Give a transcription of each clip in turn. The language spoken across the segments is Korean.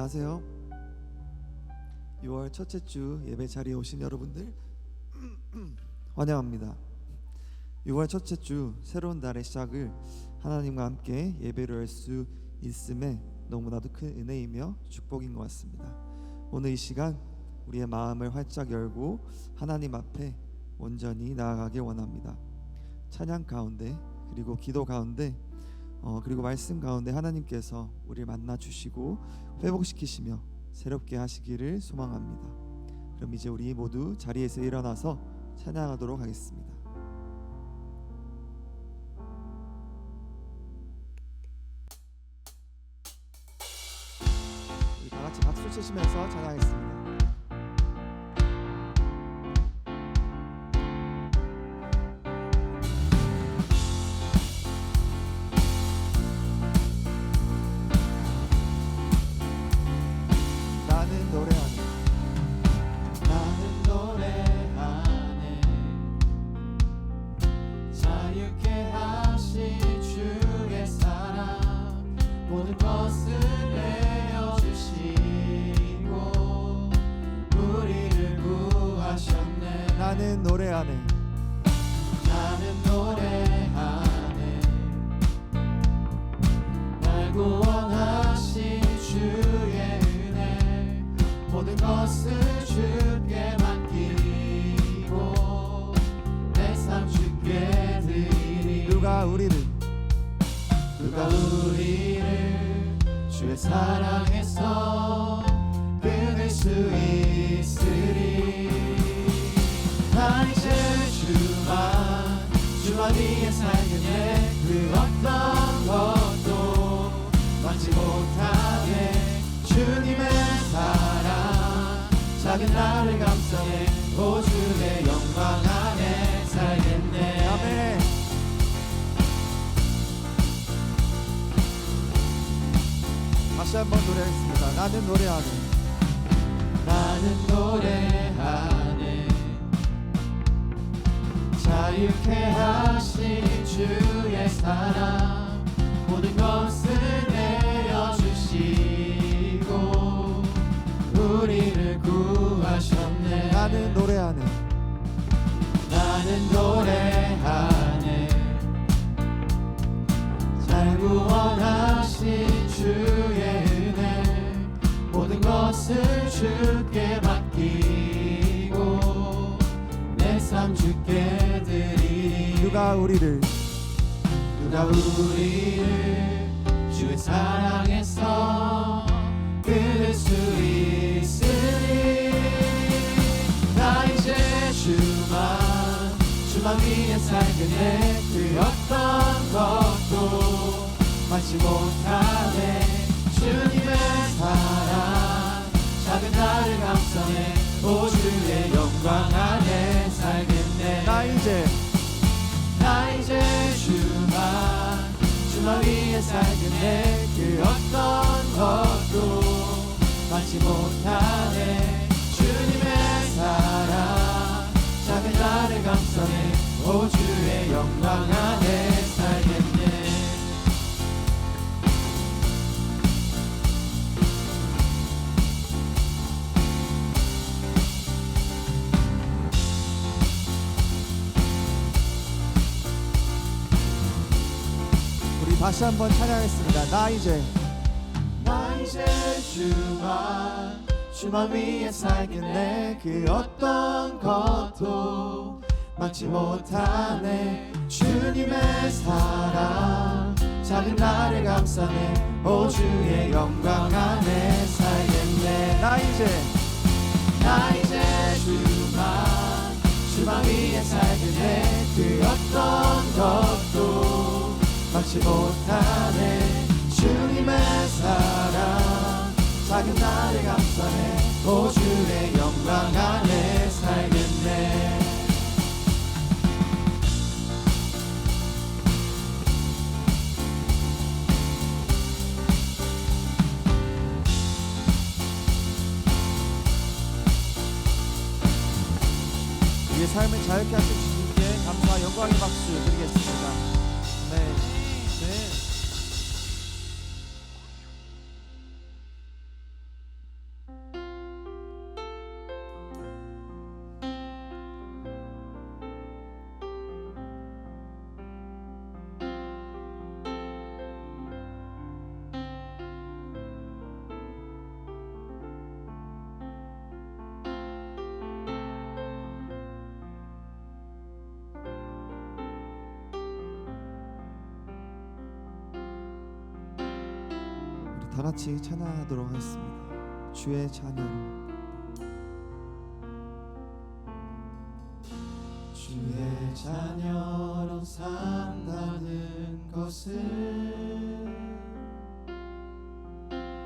안녕하세요. 6월 첫째 주 예배 자리에 오신 여러분들 환영합니다. 6월 첫째 주 새로운 달의 시작을 하나님과 함께 예배를 할 수 있음에 너무나도 큰 은혜이며 축복인 것 같습니다. 오늘 이 시간 우리의 마음을 활짝 열고 하나님 앞에 온전히 나아가길 원합니다. 찬양 가운데 그리고 기도 가운데 어, 그리고 말씀 가운데 하나님께서 우리를 만나 주시고 회복시키시며 새롭게 하시기를 소망합니다. 그럼 이제 우리 모두 자리에서 일어나서 찬양하도록 하겠습니다. 다시 한번 노래하겠습니다. 나는 노래하네. 나는 노래하네. 자유케 하신 주의 사랑 모든 것을 내어주시고 우리를 구하셨네. 나는 노래하네. 나는 노래하네. 잘 구원하 것을 주께 맡기고 내 삶 주께 드리리. 누가 우리를? 누가 우리를 주의 사랑에서 끊을 수 있으리? 나 이제 주만 주만 위에 살겠네 그 어떤 것도 막지 못하네 오 주의 영광 안에 살겠네. 나 이제 나 이제 주만 주만 위에 살겠네. 그 어떤 것도 막지 못하네. 주님의 사랑 작은 나를 감싸네 오 주의 영광 안에 다시 한번 찬양하겠습니다. 나 이제 나 이제 주만 주만 위에 살겠네 그 어떤 것도 막지 못하네 주님의 사랑 작은 나를 감싸네 오 주의 영광 안에 살겠네 나 이제 나 이제 주만 주만 위에 살겠네 그 어떤 것도 막지 못하네 주님의 사랑 작은 나를 감싸네 오 주의 영광 안에 살겠네 삶을 자유케 하신 주님께 감사와 영광의 박수 드리겠습니다. 네. 네. 다 같이 찬양하도록 하겠습니다. 주의 자녀로 주의 자녀로 산다는 것은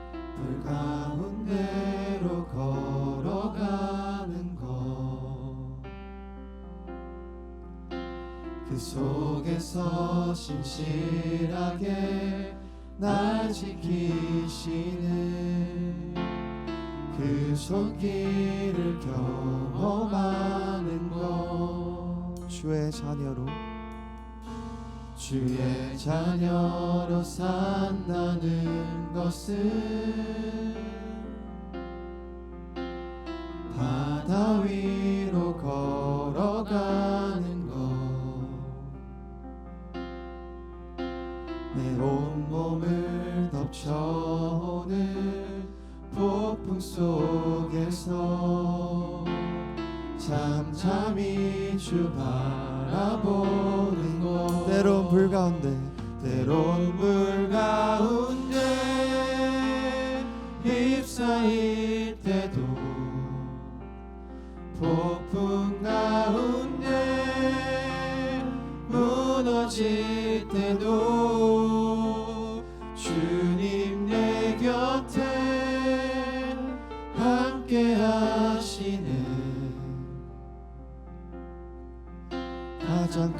불 가운데로 걸어가는 것. 그 속에서 신실하게 날 지키시는 그 손길을 경험하는 것. 주의 자녀로 주의 자녀로 산다는 것은 바다 위 덮쳐오는 폭풍 속에서 잠잠히 주 바라보는 것. 때론 불 가운데 때론 물 가운데 휩싸일 때도 폭풍 가운데 무너질 때도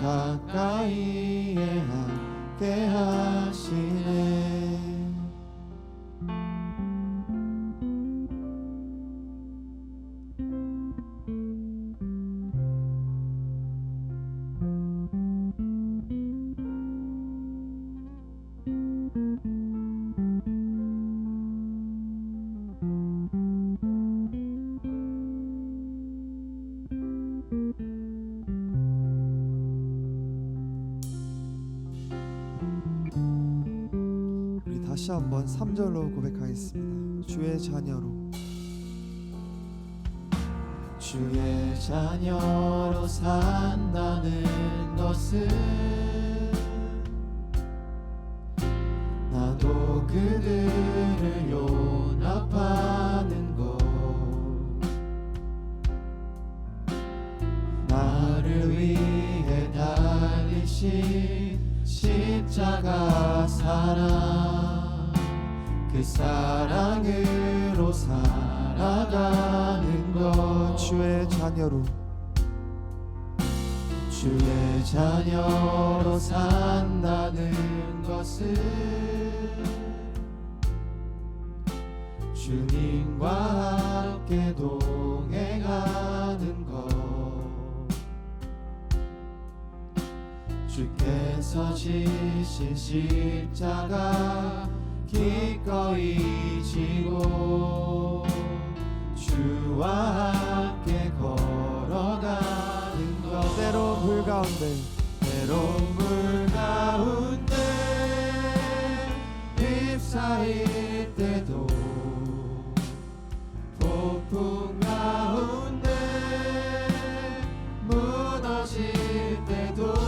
가장 가까이에 다시 한번 3절로 고백하겠습니다. 주의 자녀로. 주의 자녀로 산다는 것은 나도 그들을 용납하는 것. 나를 위해 달리신 십자가 사랑 그 사랑으로 살아가는 것. 주의 자녀로. 주의 자녀로 산다는 것은 주님과 함께 동행하는 것. 주께서 지신 십자가 기꺼이 지고 주와 함께 걸어가는 것. 때론 불 가운데. 때론 물 가운데 휩싸일 때도 폭풍 가운데 무너질 때도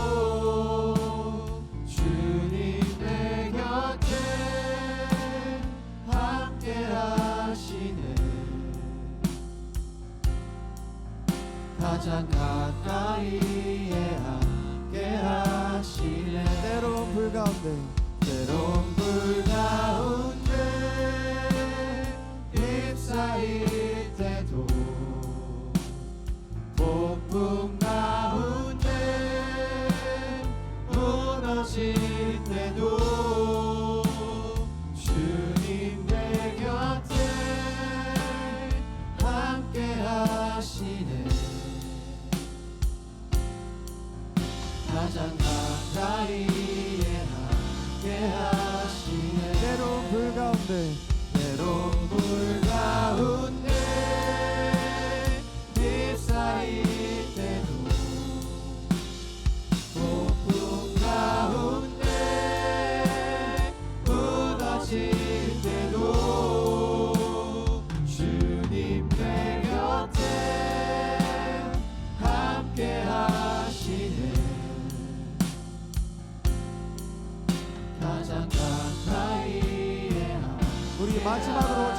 마지막으로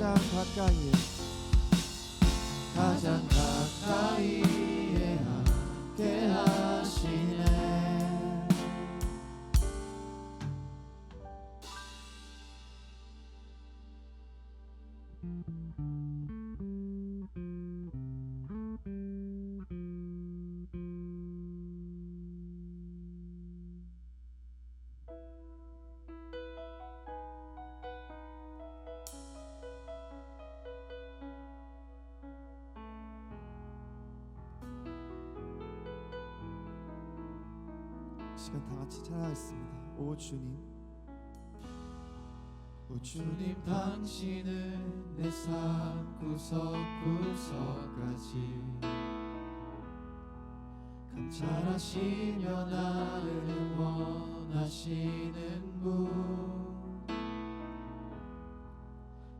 가장 가까이에 가장 시간 다 같이 찬양하겠습니다. 오 주님. 오 주님. 당신은 내 삶 구석구석까지 감찰하시며 나를 응원하시는 분.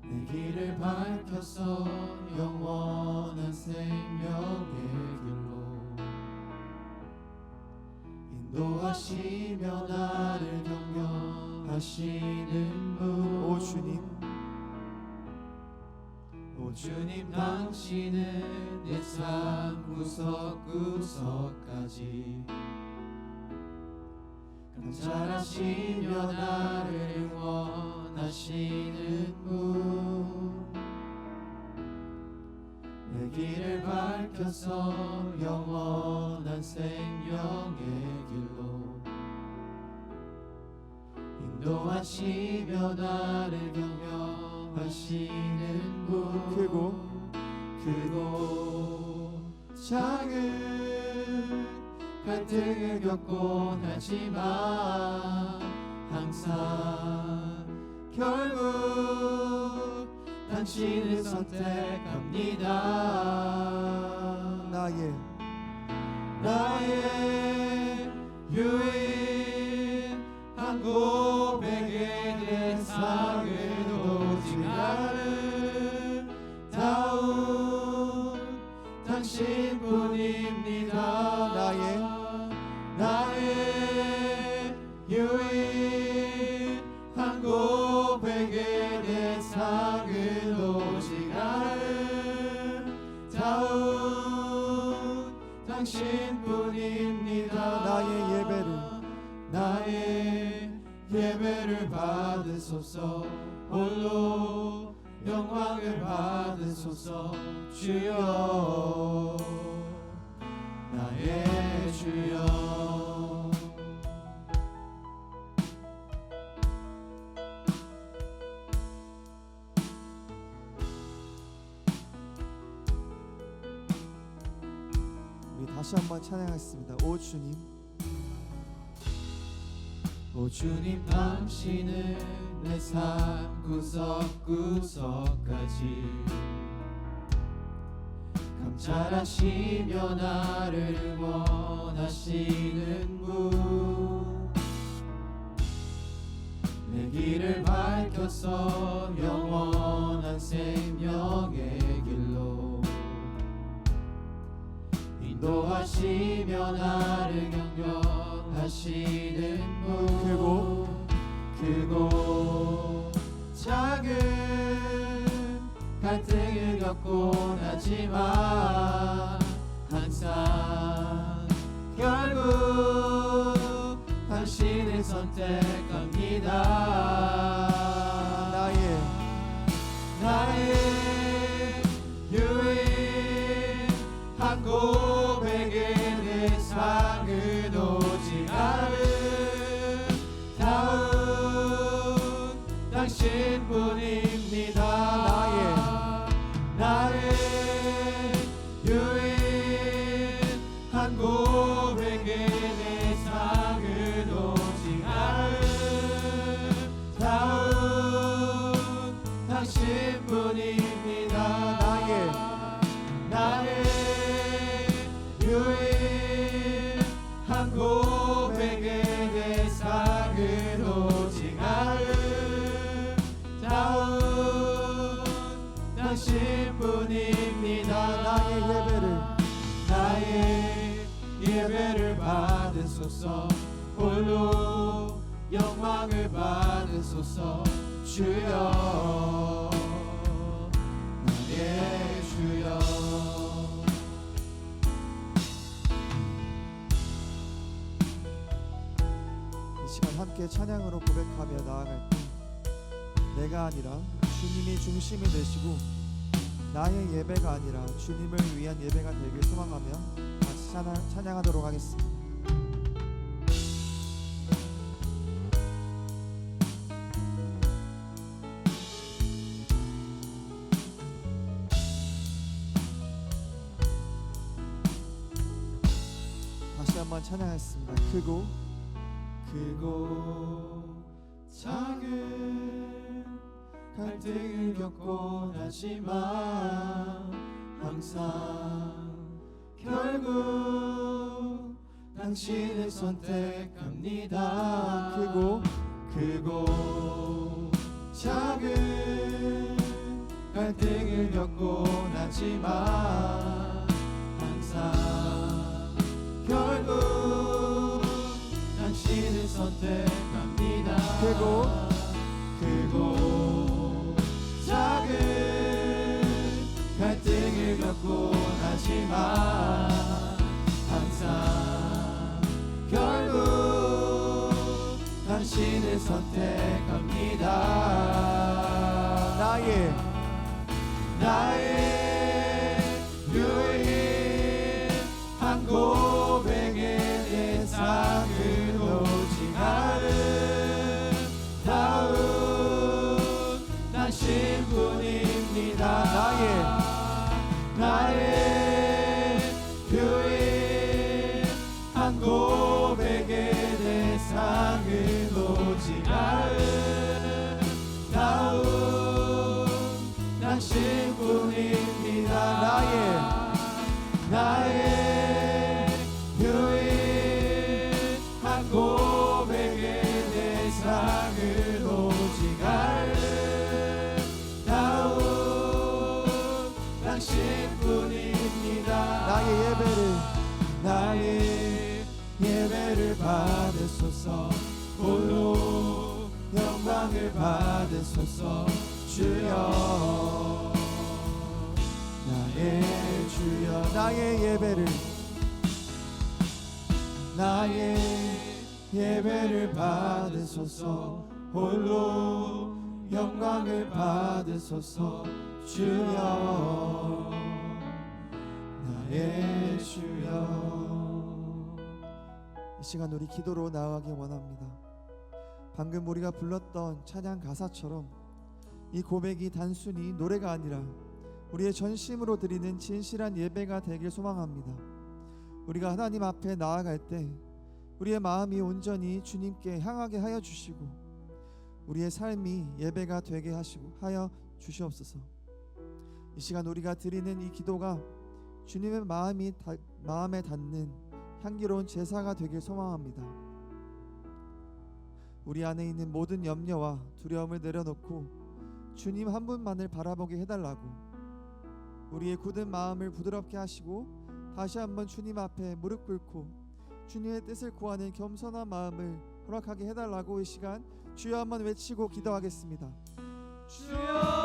내 길을 밝혀서 영원한 생명의 길로 인도하시며 나를 격려하시는 분. 오 주님. 오 주님 당신은 내 삶 구석구석까지 감찰하시며 나를 응원하시는 분 내 길을 밝혀서 영원한 생명의 길로 인도하시며 나를 격려하시는 분. 크고 크고 작은 갈등을 겪곤 하지만 항상 결국 당신을 선택합니다. 나의 나의 유일 한번 찬양하겠습니다. 오 주님 오 주님 당신은 내 삶 구석 구석까지 감찰하시며 나를 응원하시는 분 내 길을 밝혀서 영원한 생명의 인도하시며 나를 격려하시는 분. 크고 크고 작은 갈등을 겪곤 하지만 항상 결국 당신을 선택합니다. 나의 나의 유일한 고백의 smile. 함께 찬양으로 고백하며 나아갈 때 내가 아니라 주님이 중심이 되시고 나의 예배가 아니라 주님을 위한 예배가 되길 소망하며 같이 찬양, 찬양하도록 하겠습니다. 한번 찬양했습니다. 크고 크고 작은 갈등을 겪곤 하지만 항상 결국 당신을 선택합니다. 크고 크고 작은 갈등을 겪곤 하지만 항상 결국 당신을 선택합니다. 크고 크고 작은 갈등을 겪곤 하지만 항상 결국 당신을 선택합니다. 나의 나의 받으소서. 주여 나의 주여 나의 예배를 나의 예배를 받으소서. 홀로 영광을 받으소서. 주여 나의 주여. 이 시간 우리 기도로 나아가기 원합니다. 방금 우리가 불렀던 찬양 가사처럼 이 고백이 단순히 노래가 아니라 우리의 전심으로 드리는 진실한 예배가 되길 소망합니다. 우리가 하나님 앞에 나아갈 때 우리의 마음이 온전히 주님께 향하게 하여 주시고 우리의 삶이 예배가 되게 하시고 하여 주시옵소서. 이 시간 우리가 드리는 이 기도가 주님의 마음이 다, 마음에 닿는 향기로운 제사가 되길 소망합니다. 우리 안에 있는 모든 염려와 두려움을 내려놓고 주님 한 분만을 바라보게 해달라고 우리의 굳은 마음을 부드럽게 하시고 다시 한번 주님 앞에 무릎 꿇고 주님의 뜻을 구하는 겸손한 마음을 허락하게 해달라고 이 시간 주여 한번 외치고 기도하겠습니다. 주여